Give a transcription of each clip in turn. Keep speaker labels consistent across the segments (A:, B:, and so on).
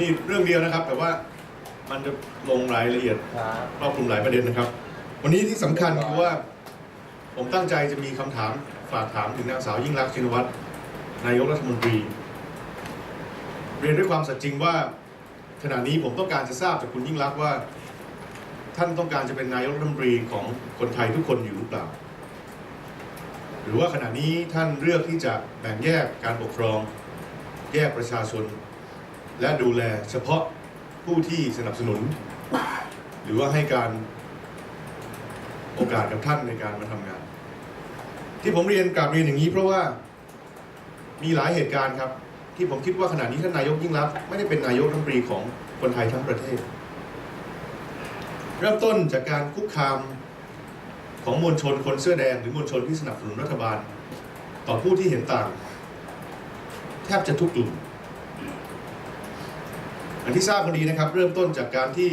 A: มีเรื่องเดียวนะครับ แต่ว่ามันจะลงรายละเอียด
B: ครับ
A: ครอบคลุมหลายประเด็นนะครับ วันนี้ที่สำคัญคือว่า ผมตั้งใจจะมีคำถามฝากถามถึงนางสาวยิ่งรักษณ์ชินวัตรนายกรัฐมนตรี เรียนด้วยความสัตย์จริงว่า ขณะนี้ผมต้องการจะทราบจากคุณยิ่งรักษณ์ว่า ท่านต้องการจะเป็นนายกรัฐมนตรีของคนไทยทุกคนอยู่หรือเปล่า หรือว่าขณะนี้ท่านเลือกที่จะแบ่งแยกการปกครอง แยกประชาชน และดูแลเฉพาะผู้ที่สนับสนุน หรือว่าให้การโอกาสกับท่านในการมาทำงาน ที่ผมเรียนกลับเรียนอย่างนี้เพราะว่ามีหลายเหตุการณ์ครับ ที่ผมคิดว่าขณะนี้ท่านนายกยิ่งรักไม่ได้เป็นนายกรัฐมนตรีของคนไทยทั้งประเทศ เริ่มต้นจากการคุกคามของมวลชนคนเสื้อแดง หรือมวลชนที่สนับสนุนรัฐบาล ต่อผู้ที่เห็นต่าง แทบจะทุกกลุ่ม อันที่ทราบกันดีนะครับ เริ่มต้นจากการที่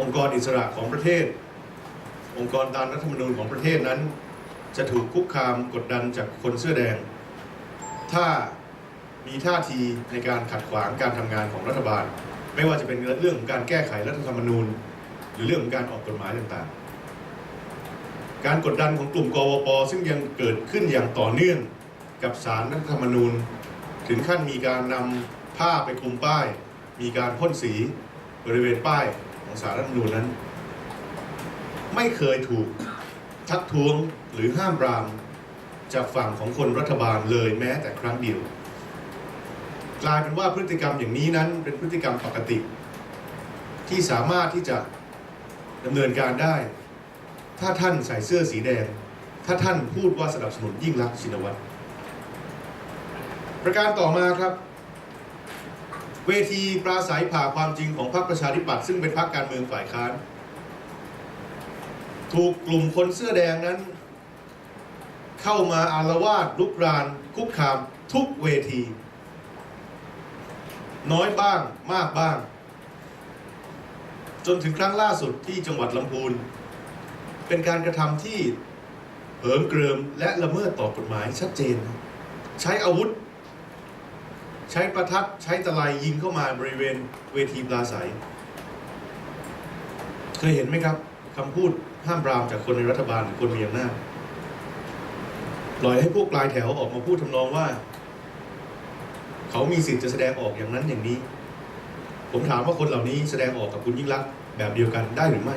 A: องค์กรอิสระของประเทศ องค์กรตามรัฐธรรมนูญของประเทศนั้น จะถูกคุกคามกดดันจากคนเสื้อแดง ถ้ามีท่าทีในการขัดขวางการทำงานของรัฐบาล ไม่ว่าจะเป็นเรื่องของการแก้ไขรัฐธรรมนูญ หรือเรื่องของการออกกฎหมายต่างๆ การกดดันของกลุ่มกวปซึ่งยังเกิดขึ้นอย่างต่อเนื่องกับสารรัฐธรรมนูญ ถึงขั้นมีการนำผ้าไปคลุมป้าย มีการพ่นสีบริเวณป้ายของสารรัฐธรรมนูญนั้น ไม่เคยถูกทักท้วงหรือห้ามปรามจากฝั่งของคนรัฐบาลเลยแม้แต่ครั้งเดียว กลายเป็นว่าพฤติกรรมอย่างนี้นั้นเป็นพฤติกรรมปกติ ที่สามารถที่จะดำเนินการได้ ถ้าท่านใส่เสื้อสีแดง ถ้าท่านพูดว่าสนับสนุนยิ่งรักษณ์ชินวัตรประการต่อมาครับ เวทีปราศัยผ่าความจริงของพรรคประชาธิปัตย์ซึ่งเป็นพรรคการเมืองฝ่ายค้าน ถูกกลุ่มคนเสื้อแดงนั้น เข้ามาอารวาสลุกราน คุกคามทุกเวที น้อยบ้างมากบ้าง จนถึงครั้งล่าสุดที่จังหวัดลำพูน เป็นการกระทำที่เหิมเกริมและละเมิดต่อกฎหมายชัดเจน ใช้อาวุธ ใช้ประทัดใช้ตะไลยิงเข้ามาบริเวณเวทีปราศัยเคยเห็นไหมครับคำพูดห้ามปรามจากคนในรัฐบาลหรือคนมีอำนาจปล่อยให้พวกปลายแถวออกมาพูดทำนองว่า เขามีสิทธิ์จะแสดงออกอย่างนั้นอย่างนี้ ผมถามว่าคนเหล่านี้แสดงออกกับคุณยิ่งรักแบบเดียวกันได้หรือไม่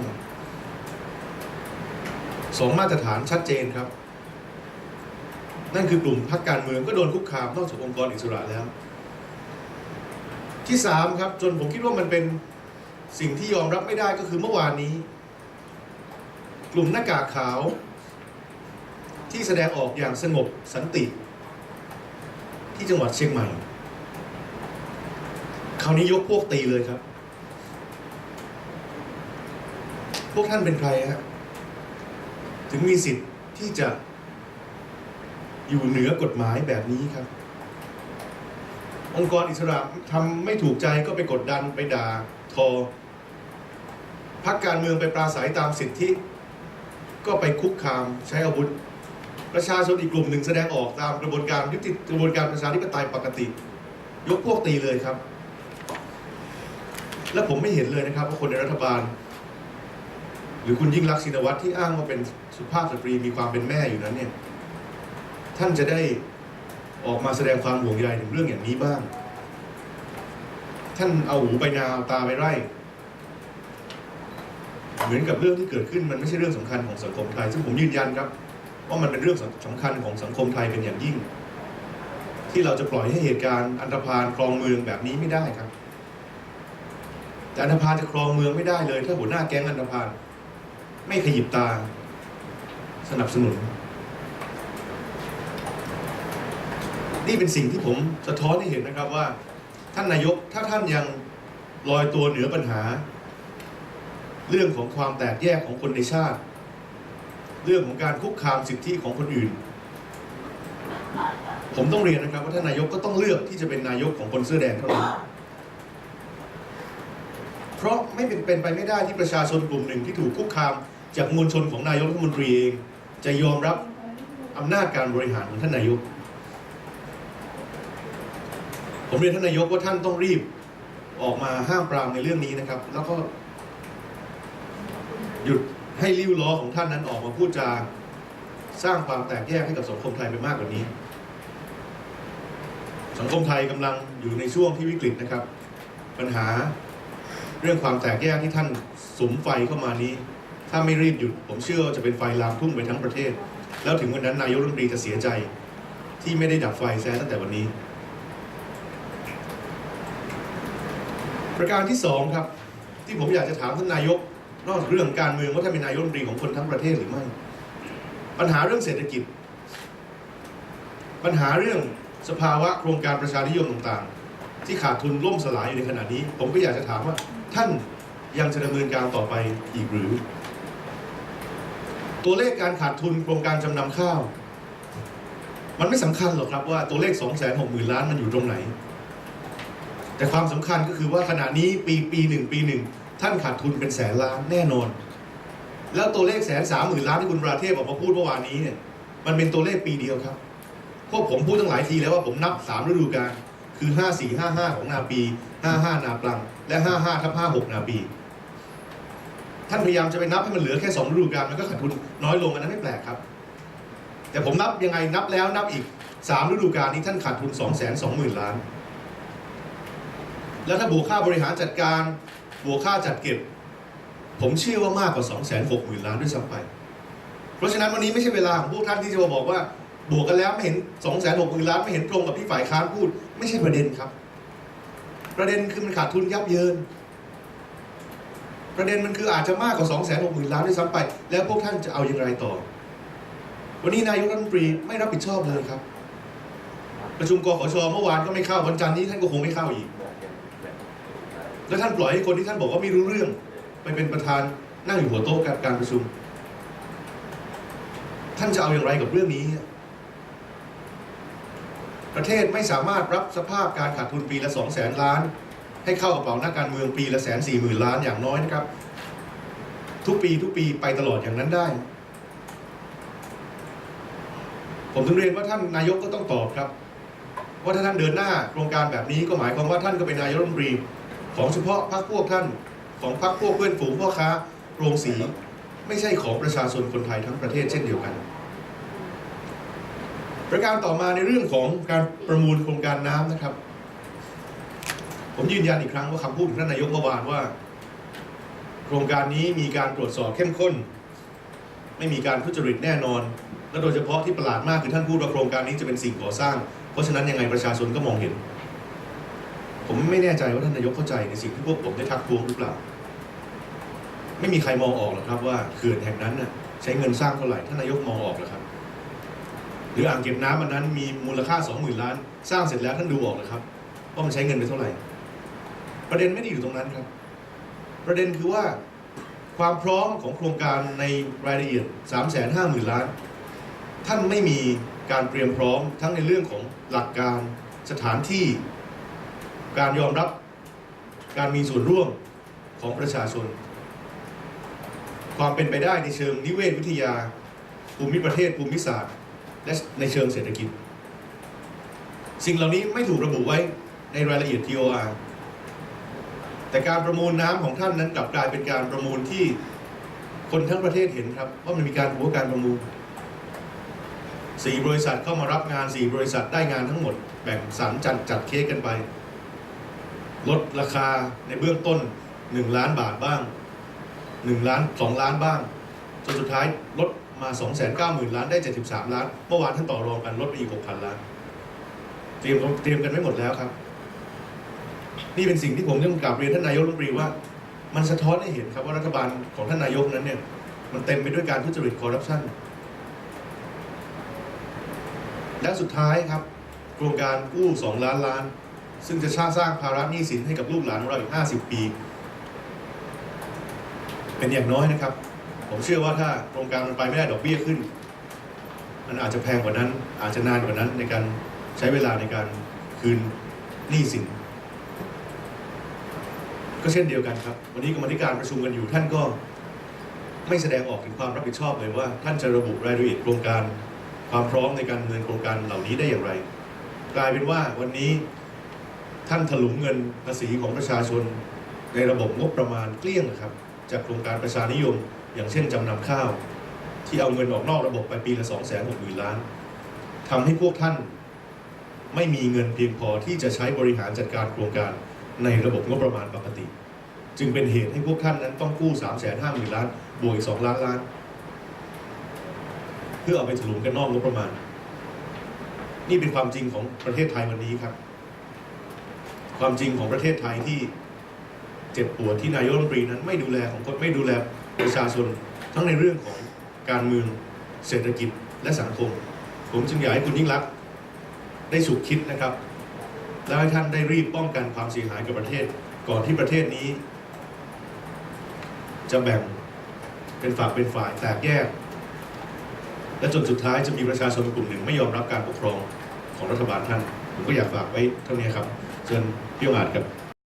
A: สองมาตรฐานชัดเจนครับ นั่นคือกลุ่มพรรคการเมืองก็โดนคุกคามนอกจากองค์กรอิสระแล้ว ที่สามครับจนผมคิดว่ามันเป็นสิ่งที่ยอมรับไม่ได้ก็คือเมื่อวานนี้ กลุ่มหน้ากากขาว ที่แสดงออกอย่างสงบสันติ ที่จังหวัดเชียงใหม่ คราวนี้ยกพวกตีเลยครับ พวกท่านเป็นใครฮะถึงมีสิทธิ์ที่จะอยู่เหนือกฎหมายแบบนี้ครับ องค์กรอิสระทำไม่ถูกใจก็ไปกดดันไปด่าทอพักการเมืองไปปราศัยตามสิทธิ ก็ไปคุกคามใช้อาวุธ ประชาชนอีกกลุ่มหนึ่งแสดงออกตามกระบวนการยุติกระบวนการประชาธิปไตยปกติ ยกพวกตีเลยครับ และผมไม่เห็นเลยนะครับว่าคนในรัฐบาล หรือคุณยิ่งรักษินวัตรที่อ้างว่าเป็นสุภาพสตรีมีความเป็นแม่อยู่นั้นเนี่ยท่านจะได้ ออกมาแสดงความห่วงใยถึงเรื่องอย่างนี้บ้าง ท่านเอาหูไปนาเอาตาไปไร่ เหมือนกับเรื่องที่เกิดขึ้นมันไม่ใช่เรื่องสำคัญของสังคมไทย ซึ่งผมยืนยันครับว่ามันเป็นเรื่องสำคัญของสังคมไทยเป็นอย่างยิ่ง ที่เราจะปล่อยให้เหตุการณ์อันธพาลครองเมืองแบบนี้ไม่ได้ครับแต่อันธพาลจะครองเมืองไม่ได้เลย ถ้าหัวหน้าแก๊งอันธพาลไม่ขยิบตา สนับสนุน นี่เป็นสิ่งที่ผมสะท้อนให้เห็นนะครับว่า ท่านนายกถ้าท่านยังลอยตัวเหนือปัญหา เรื่องของความแตกแยกของคนในชาติ เรื่องของการคุกคามสิทธิของคนอื่น ผมต้องเรียนนะครับว่าท่านนายกก็ต้องเลือกที่จะเป็นนายกของคนเสื้อแดงเท่านั้นเพราะไม่เป็นเป็นไปไม่ได้ที่ประชาชนกลุ่มหนึ่งที่ถูกคุกคามจากมวลชนของนายกรัฐมนตรีเองจะยอมรับอำนาจการบริหารของท่านนายก ผมเรียนท่านนายกว่าท่านต้องรีบ ออกมาห้ามปรามในเรื่องนี้นะครับ แล้วก็หยุดให้ริ้วล้อของท่านนั้นออกมาพูดจาสร้างความแตกแยกให้กับสังคมไทยไปมากกว่านี้ สังคมไทยกำลังอยู่ในช่วงที่วิกฤตนะครับ ปัญหาเรื่องความแตกแยกที่ท่านสมไฟเข้ามานี้ ถ้าไม่รีบหยุด ผมเชื่อว่าจะเป็นไฟลามทุ่งไปทั้งประเทศ แล้วถึงวันนั้นนายกรัฐมนตรีจะเสียใจ ที่ไม่ได้ดับไฟแซะตั้งแต่วันนี้ ประการที่สองครับ ที่ผมอยากจะถามท่านนายก นอกจากเรื่องการเมืองว่าท่านเป็นนายกรัฐมนตรีของคนทั้งประเทศหรือไม่ ปัญหาเรื่องเศรษฐกิจ ปัญหาเรื่องสภาวะโครงการประชานิยมต่างๆ ที่ขาดทุนล่มสลายอยู่ในขณะนี้ ผมก็อยากจะถามว่าท่านยังจะดำเนินการต่อไปอีกหรือ ตัวเลขการขาดทุนโครงการจำนำข้าว มันไม่สำคัญหรอกครับว่าตัวเลข 2 6 0 0 0 0ล้านมันอยู่ตรงไหน แต่ความสำคัญก็คือว่าขณะนี้ปีปีหนึ่งปีหนึ่งท่านขาดทุนเป็นแสนล้านแน่นอน แล้วตัวเลขแสนสามหมื่นล้านที่คุณประเทศออกมาพูดเมื่อวานนี้เนี่ยมันเป็นตัวเลขปีเดียวครับพวกผมพูดตั้งหลายทีแล้วว่าผมนับสามฤดูกาลคือ5 4 5 5ของนาปี55นาปลัง และ55ทับ56นาปี ท่านพยายามจะไปนับให้มันเหลือแค่2ฤดูกาลมันก็ขาดทุนน้อยลงอันนั้นไม่แปลกครับ แต่ผมนับยังไงนับแล้วนับอีก3ฤดูกาลนี้ท่านขาดทุน2 2 0 0 0 0ล้าน แล้วถ้าบวกค่าบริหารจัดการ บวกค่าจัดเก็บ ผมเชื่อว่ามากกว่า 2 6 0 0 0 0ล้านด้วยซ้ำไป เพราะฉะนั้นวันนี้ไม่ใช่เวลาของพวกท่านที่จะมาบอกว่า บวกกันแล้วไม่เห็น 2 6 0 0 0ล้านไม่เห็นตรงกับที่ฝ่ายค้านพูด ไม่ใช่ประเด็นครับ ประเด็นคือมันขาดทุนยับเยิน ประเด็นมันคืออาจจะมากกว่า 2 6 0 0 0 0ล้านด้วยซ้ำไป แล้วพวกท่านจะเอาอย่างไรต่อ วันนี้นายกรัฐมนตรีไม่รับผิดชอบเลยครับ ประชุมกขชเมื่อวานก็ไม่เข้าวันจันทร์นี้ท่านก็คงไม่เข้าอีก แล้วท่านปล่อยให้คนที่ท่านบอกว่าไม่รู้เรื่อง ไปเป็นประธานนั่งอยู่หัวโต๊ะกับการประชุม ท่านจะเอาอย่างไรกับเรื่องนี้ ประเทศไม่สามารถรับสภาพการขาดทุนปีละสองแสนล้าน ให้เข้ากระเป๋านักการเมืองปีละแสนสี่หมื่นล้านอย่างน้อยนะครับ ทุกปีทุกปีไปตลอดอย่างนั้นได้ ผมถึงเรียนว่าท่านนายกก็ต้องตอบครับว่าถ้าท่านเดินหน้าโครงการแบบนี้ก็หมายความว่าท่านก็เป็นนายกรัฐมนตรี ของเฉพาะพรรคพวกท่านของพรรคพวกเพื่อนฝูงพ่อค้าโรงสี ไม่ใช่ของประชาชนคนไทยทั้งประเทศเช่นเดียวกัน ประการต่อมาในเรื่องของการประมูลโครงการน้ำนะครับ ผมยืนยันอีกครั้งว่าคำพูดของท่านนายกเมื่อวานว่า โครงการนี้มีการตรวจสอบเข้มข้น ไม่มีการทุจริตแน่นอน และโดยเฉพาะที่ประหลาดมากคือท่านพูดว่าโครงการนี้จะเป็นสิ่งก่อสร้าง เพราะฉะนั้นยังไงประชาชนก็มองเห็น ผมไม่แน่ใจว่าท่านนายกเข้าใจในสิ่งที่พวกผมได้ทักท้วงหรือเปล่า ไม่มีใครมองออกหรอกครับว่าเขื่อนแห่งนั้นน่ะใช้เงินสร้างเท่าไหร่ท่านนายกมองออกหรอครับ หรืออ่างเก็บน้ำอันนั้นมีมูลค่า20,000ล้าน สร้างเสร็จแล้วท่านดูออกนะครับว่ามันใช้เงินไปเท่าไหร่ ประเด็นไม่ได้อยู่ตรงนั้นครับ ประเด็นคือว่าความพร้อมของโครงการในรายละเอียด350,000ล้าน ท่านไม่มีการเตรียมพร้อมทั้งในเรื่องของหลักการสถานที่ การยอมรับการมีส่วนร่วมของประชาชน ความเป็นไปได้ในเชิงนิเวศวิทยา ภูมิประเทศภูมิศาสตร์ และในเชิงเศรษฐกิจ สิ่งเหล่านี้ไม่ถูกระบุไว้ในรายละเอียด TOR แต่การประมูลน้ำของท่านนั้นกลับกลายเป็นการประมูลที่คนทั้งประเทศเห็นครับ ว่ามันมีการหัวการประมูลสี่บริษัทเข้ามารับงานสี่บริษัทได้งานทั้งหมด แบ่งสรรจัดจัดเค้กกันไป ลดราคาในเบื้องต้น 1 ล้านบาทบ้าง 1 ล้าน 2 ล้านบ้างจนสุดท้ายลดมา 2 9 0 0 0 0 ล้านได้ 73 ล้าน เมื่อวานท่านต่อรองกันลดไปอีก 6,000 ล้าน เตรียมเตรียมกันไว้หมดแล้วครับ นี่เป็นสิ่งที่ผมต้องกราบเรียนท่านนายกรัฐมนตรีว่า มันสะท้อนให้เห็นครับว่ารัฐบาลของท่านนายกนั้นเนี่ย มันเต็มไปด้วยการทุจริตคอร์รัปชันและสุดท้ายครับ โครงการกู้ 2 ล้านล้าน ซึ่งจะสร้างภาระหนี้สินให้กับลูกหลานของเราอีก 50 ปี เป็นอย่างน้อยนะครับ ผมเชื่อว่าถ้าโครงการมันไปไม่ได้ดอกเบี้ยขึ้น มันอาจจะแพงกว่านั้น อาจจะนานกว่านั้นในการใช้เวลาในการคืนหนี้สิน ก็เช่นเดียวกันครับ วันนี้กรรมธิการประชุมกันอยู่ท่านก็ไม่แสดงออกถึงความรับผิดชอบเลยว่า ท่านจะระบุรายละเอียดโครงการ ความพร้อมในการดำเนินโครงการเหล่านี้ได้อย่างไร กลายเป็นว่าวันนี้ ท่านถลุงเงินภาษีของประชาชน ในระบบงบประมาณเกลี้ยงนะครับ จากโครงการประชานิยม อย่างเช่นจำนำข้าว ที่เอาเงินออกนอกระบบไปปีละ2 6 0 0 0 0ล้านทำให้พวกท่านไม่มีเงินเพียงพอที่จะใช้บริหารจัดการโครงการในระบบงบประมาณปกติ จึงเป็นเหตุให้พวกท่านนั้นต้องกู้ 3 5 0 0 0 0ล้านบวกอีก2ล้านล้าน เพื่อเอาไปถลุงกันนอกงบประมาณ นี่เป็นความจริงของประเทศไทยวันนี้ครับ ความจริงของประเทศไทยที่เจ็บปวดที่นายกรัฐมนตรีนั้นไม่ดูแลของคนไม่ดูแลประชาชนทั้งในเรื่องของการเมืองเศรษฐกิจและสังคม ผมจึงอยากให้คุณยิ่งรักษณ์ได้สุขคิดนะครับ และให้ท่านได้รีบป้องกันความเสียหายกับประเทศ ก่อนที่ประเทศนี้ จะแบ่งเป็นฝากเป็นฝ่ายแตกแยก และจนสุดท้ายจะมีประชาชนกลุ่มหนึ่งไม่ยอมรับการปกครองของรัฐบาลท่าน ผมก็อยากฝากไว้เท่านี้ครับ เชิญพี่องอาจครับ